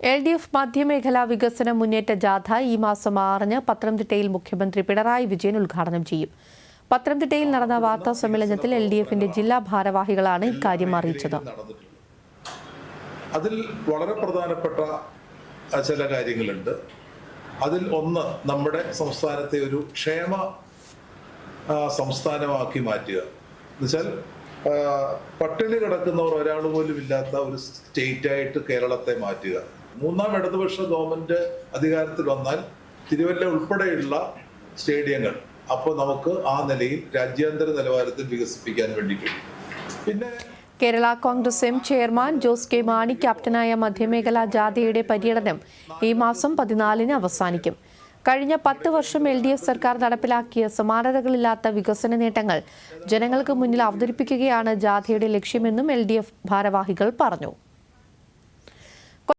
L D F മധ്യമേഖലാ വികസന മുന്നേറ്റ ജാഥ ഈ മാസം ആറിന് പത്തനംതിട്ടയിൽ മുഖ്യമന്ത്രി പിണറായി വിജയൻ ഉദ്ഘാടനം ചെയ്യും. പത്തനംതിട്ടയിൽ നടന്ന വാർത്താ സമ്മേളനത്തിൽ എൽ ഡി എഫിന്റെ ജില്ലാ ഭാരവാഹികളാണ് ഇക്കാര്യം അറിയിച്ചത്. അതിൽ വളരെ പ്രധാനപ്പെട്ട ചില കാര്യങ്ങളുണ്ട്. അതിൽ ഒന്ന് നമ്മുടെ സംസ്ഥാനത്തെ ഒരു ക്ഷേമ സംസ്ഥാനമാക്കി മാറ്റുക. എന്നുവെച്ചാൽ പട്ടിണി കിടക്കുന്നവർ ഒരാൾ പോലും ഇല്ലാത്ത ഒരു സ്റ്റേറ്റായിട്ട് കേരളത്തെ മാറ്റുക. മൂന്നാം ഇടതുപക്ഷ ഗവൺമെന്റ് അധികാരത്തിൽ വന്നാൽ തിരുവല്ല ഉൾപ്പെടെയുള്ള സ്റ്റേഡിയങ്ങൾ അപ്പോൾ നമുക്ക് ആ നിലയിൽ രാജ്യാന്തര നിലവാരത്തിൽ വികസിപ്പിക്കാൻ വേണ്ടി കഴിയും. പിന്നെ Kerala Congress M chairman Jose K Mani ക്യാപ്റ്റനായ മധ്യമേഖലാ ജാഥയുടെ പര്യടനം ഈ മാസം പതിനാലിന് അവസാനിക്കും. കഴിഞ്ഞ പത്ത് വർഷം എൽ ഡി എഫ് സർക്കാർ നടപ്പിലാക്കിയ സമാനതകളില്ലാത്ത വികസന നേട്ടങ്ങൾ ജനങ്ങൾക്ക് മുന്നിൽ അവതരിപ്പിക്കുകയാണ് ജാഥയുടെ ലക്ഷ്യമെന്നും എൽ ഡി എഫ് ഭാരവാഹികൾ പറഞ്ഞു.